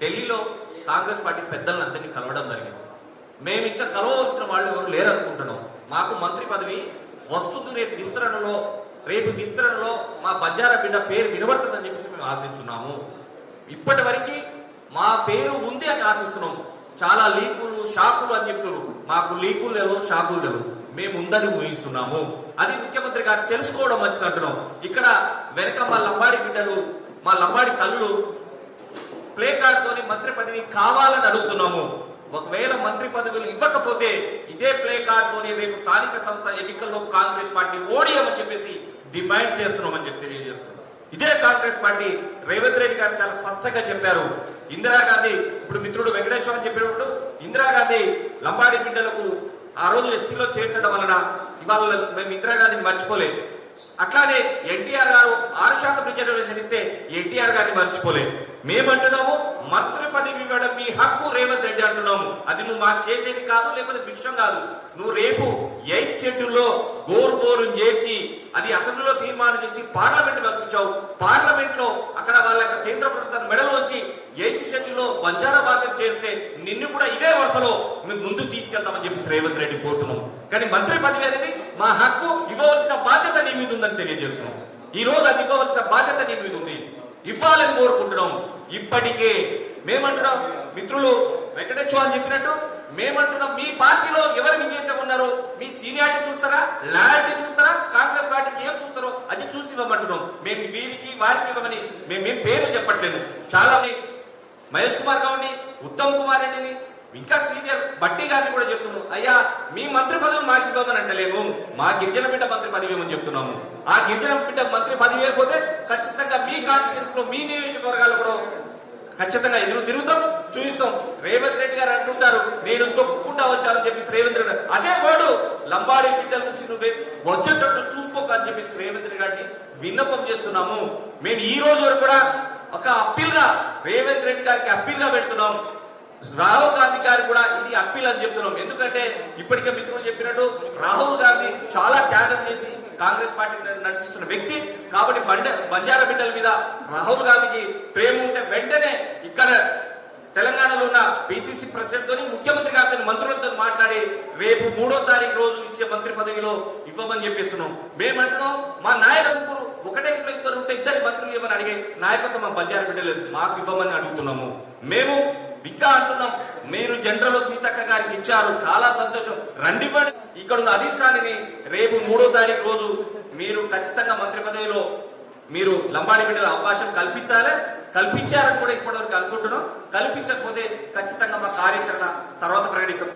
ఢిల్లీలో కాంగ్రెస్ పార్టీ పెద్దలందరినీ కలవడం జరిగింది. మేము ఇంకా కలవవలసిన వాళ్ళు ఎవరు లేరనుకుంటున్నాం. మాకు మంత్రి పదవి వస్తుంది రేపు విస్తరణలో రేపు విస్తరణలో మా బంజారా బిడ్డ పేరు వినబడుతుందని చెప్పేసి మేము ఆశిస్తున్నాము. ఇప్పటి వరకు మా పేరు ఉంది అని ఆశిస్తున్నాం. చాలా లీకులు షాకులు అని చెప్తున్నారు. మాకు లీకులు లేవు షాకులు లేవు. మేము ఉందని ఊహిస్తున్నాము. అది ముఖ్యమంత్రి గారు తెలుసుకోవడం మంచిది అంటున్నాం. ఇక్కడ వెనక మా లంబాడి బిడ్డలు మా లంబాడి తల్లులు ప్లే కార్డ్తోని మంత్రి పదవి కావాలని అడుగుతున్నాము. ఒకవేళ మంత్రి పదవులు ఇవ్వకపోతే ఇదే ప్లే కార్డ్తోనే రేపు స్థానిక సంస్థ ఎన్నికల్లో కాంగ్రెస్ పార్టీ ఓడియమని చెప్పేసి డిమాండ్ చేస్తున్నామని చెప్పి తెలియజేస్తున్నాం. ఇదే కాంగ్రెస్ పార్టీ రేవంత్ రెడ్డి గారు చాలా స్పష్టంగా చెప్పారు. ఇందిరాగాంధీ ఇప్పుడు మిత్రుడు వెంకటేశ్వరం అని చెప్పినప్పుడు ఇందిరాగాంధీ లంబాడి బిడ్డలకు ఆ రోజు ఎస్టీలో చేర్చడం వలన ఇవాళ మేము ఇందిరాగాంధీని మర్చిపోలేదు. అట్లానే ఎన్టీఆర్ గారు ఆరు శాతం రిజర్వేషన్ ఇస్తే ఎన్టీఆర్ గారిని మర్చిపోలేదు. మేమంటున్నాము మంత్రి పదవి ఇవ్వడం మీ హక్కు రేవంత్ రెడ్డి అంటున్నాము. అది నువ్వు మాకు చేసేది కాదు లేకపోతే భిక్షం కాదు. నువ్వు రేపు ఎయిత్ షెడ్యూల్లో గోరు గోరు చేసి అది అసెంబ్లీలో తీర్మానం చేసి పార్లమెంట్ పంపించావు. పార్లమెంట్లో అక్కడ వాళ్ళ కేంద్ర ప్రభుత్వం మెడలు వచ్చి ఎయిత్ షెడ్యూల్లో బంజారా భాష చేస్తే నిన్ను కూడా ఇదే వరుసలో మేము ముందు తీసుకెళ్తామని చెప్పి రేవంత్ రెడ్డి కోరుతున్నాం. కానీ మంత్రి పదవి అనేది మా హక్కు ఇవ్వవలసిన బాధ్యత నీ మీద ఉందని తెలియజేస్తున్నాం. ఈ రోజు అది ఇవ్వవలసిన బాధ్యత నీ మీద ఉంది. ఇవ్వాలని కోరుకుంటున్నాం. ఇప్పటికే మేమంటున్నాం. మిత్రులు వెంకటేశ్వర అని చెప్పినట్టు మేమంటున్నాం. మీ పార్టీలో ఎవరు విజేత ఉన్నారో? మీ సీనియారిటీ చూస్తారా? లాయల్టీ చూస్తారా? కాంగ్రెస్ పార్టీకి ఏం చూస్తారో అది చూసి ఇవ్వమంటున్నాం. మేము వీరికి వారికి ఇవ్వమని మేమేం పేరు చెప్పట్లేదు. చాలా మంది మహేష్ కుమార్ గౌడ్ని ఉత్తమ్ కుమార్ రెడ్డిని ఇంకా సీనియర్ బట్టి గారిని కూడా చెప్తున్నాం. అయ్యా మీ మంత్రి పదవి మాకు ఇవ్వమని అంటలేము మా గిరిజన బిడ్డ మంత్రి పదవి ఏమని చెప్తున్నాము. ఆ గిరిజన బిడ్డ మంత్రి పదవి కాన్స్టిట్యూన్స్లో మీ నియోజకవర్గాలు కూడా ఖచ్చితంగా ఎదురు తిరుగుతాం చూపిస్తాం రేవంత్ రెడ్డి గారు అంటుంటారు నేను తొక్కుకుండా వచ్చానని చెప్పేసి రేవంత్ రెడ్డి గారు. అదే వాడు లంబాడి బిడ్డల నుంచి నువ్వే వచ్చేటట్టు చూసుకోక అని చెప్పేసి రేవంత్ రెడ్డి గారిని విన్నపం చేస్తున్నాము. మేము ఈ రోజు వరకు కూడా ఒక అప్పీల్గా రేవంత్ రెడ్డి గారికి అప్పీల్గా పెడుతున్నాం. రాహుల్ గాంధీ గారు కూడా ఇది అప్పీల్ అని చెప్తున్నాం. ఎందుకంటే ఇప్పటికే మిత్రులు చెప్పినట్టు రాహుల్ గాంధీ చాలా త్యాగం చేసి కాంగ్రెస్ పార్టీ నడిపిస్తున్న వ్యక్తి. కాబట్టి బండ బంజారా బిడ్డల మీద రాహుల్ గాంధీకి ప్రేమ ఉంటే వెంటనే ఇక్కడ తెలంగాణలో ఉన్న పిసిసి ప్రెసిడెంట్ తోని ముఖ్యమంత్రి గారితో మంత్రులతో మాట్లాడి రేపు మూడో తారీఖు రోజు ఇచ్చే మంత్రి పదవిలో ఇవ్వమని చెప్పిస్తున్నాం. మేమంటున్నాం మా నాయకులు ఒకటే ఇంట్లో ఇద్దరు ఉంటే ఇద్దరు మంత్రులు ఇవ్వమని అడిగే నాయకత్వం మా బంజారా బిడ్డలేదు మాకు ఇవ్వమని అడుగుతున్నాము. మేము ఇంకా అంటున్నాం మేము జనరల్ సీతక్క గారికి ఇచ్చారు. చాలా సంతోషం. రండి ఇక్కడ ఉన్న అధిష్టానిని రేపు మూడో తారీఖు రోజు మీరు ఖచ్చితంగా మంత్రి పదవిలో మీరు లంబాడి బిడ్డల అవకాశం కల్పించాలి. కల్పించారని కూడా ఇప్పటివరకు అనుకుంటున్నాం. కల్పించకపోతే ఖచ్చితంగా మా కార్యాచరణ తర్వాత ప్రకటిస్తాం.